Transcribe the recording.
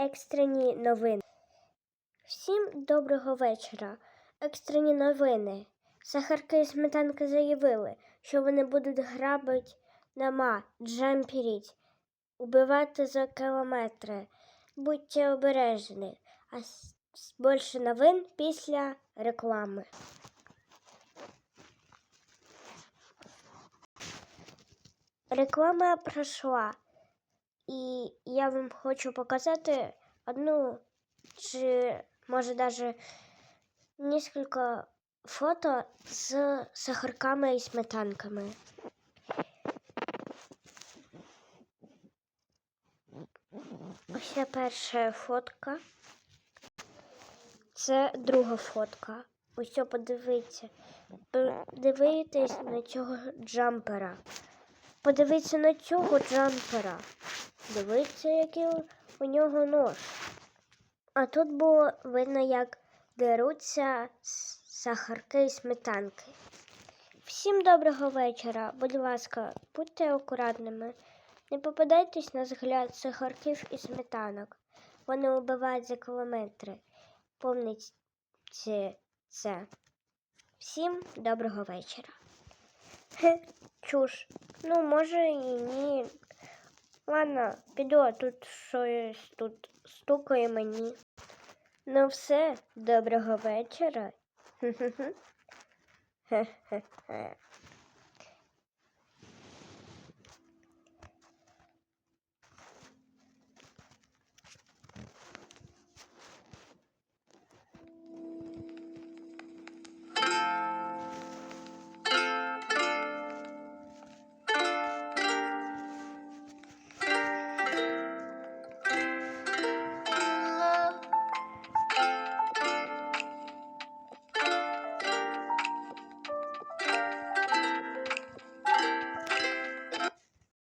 Екстрені новини. Всім доброго вечора. Екстрені новини. Сахарки і сметанки заявили, що вони будуть грабити нама, джампіріть, убивати за кілометри. Будьте обережні. А більше новин після реклами. Реклама пройшла. І я вам хочу показати одну, чи може даже несколько фото з сахарками і сметанками. Ось перша фотка. Це друга фотка. Ось подивіться. Подивитись на цього джампера. Подивіться на цього джампера. Дивіться, який у- нього нож. А тут було видно, як деруться сахарки і сметанки. Всім доброго вечора. Будь ласка, будьте акуратними. Не попадайтесь на згляд сахарків і сметанок. Вони убивають за кілометри. Помните це. Всім доброго вечора. Хе, чуш. Ну, може і ні. Ладно, піду, а тут щось тут стукає мені. Ну все, доброго вечора. Хе-хе-хе.